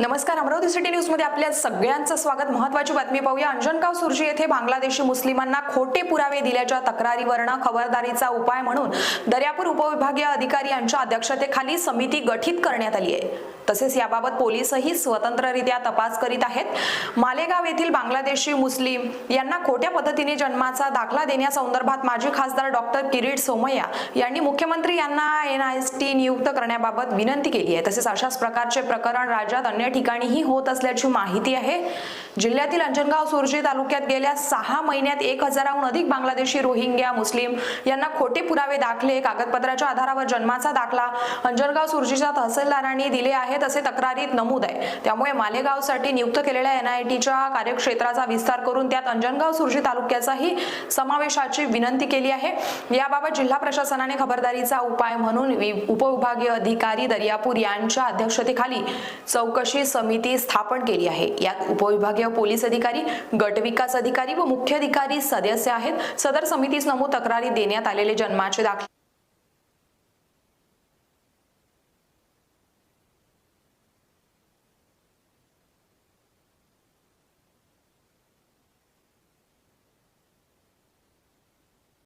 नमस्कार अमरावती सिटी न्यूजमध्ये आपल्या सगळ्यांचं स्वागत. महत्वाची बातमी पाहूया. अंजनगाव सुर्जी येथे बांगलादेशी मुस्लिमांना खोटे पुरावे दिल्याच्या तक्रारीवरनं खबरदारीचा उपाय म्हणून दर्यापूर उपविभागीय अधिकारी यांच्या अध्यक्षतेखाली समिती गठीत करण्यात आली आहे. तसेच याबाबत पोलीसही स्वतंत्ररित्या तपास करीत आहेत. मालेगाव येथील बांगलादेशी मुस्लिम यांना खोट्या पद्धतीने जन्माचा दाखला देण्यासंदर्भात माजी खासदार डॉक्टर किरीट सोमय्या यांनी मुख्यमंत्री यांना एन आय एस टी नियुक्त करण्याबाबत विनंती केली आहे. तसेच अशाच प्रकारचे प्रकरण राज्यात अन्य ठिकाणीही होत असल्याची माहिती आहे. जिल्ह्यातील अंजनगाव सुरजी तालुक्यात गेल्या सहा महिन्यात एक हजाराहून अधिक बांगलादेशी रोहिंग्या मुस्लिम यांना खोटे पुरावे दाखले कागदपत्राच्या आधारावर जन्माचा दाखला अंजनगाव सुरजीच्या तहसीलदारांनी दिले आहेत. असे तक्रारीत नमूद आहे. त्यामुळे मालेगावसाठी नियुक्त केलेल्या एनआयटीच्या कार्यक्षेत्राचा विस्तार करून त्यात अंजनगाव सुरजी तालुक्याचाही समावेशाची विनंती केली आहे. याबाबत जिल्हा प्रशासनाने खबरदारीचा उपाय म्हणून वि- उपविभागीय अधिकारी दर्यापूर यांच्या अध्यक्षतेखाली चौकशी समिती स्थापन केली आहे. यात उपविभागीय पोलीस अधिकारी गट विकास अधिकारी व मुख्य अधिकारी सदस्य आहेत. सदर समितीस नमूद तक्रारी देण्यात आलेले जन्माचे दाखले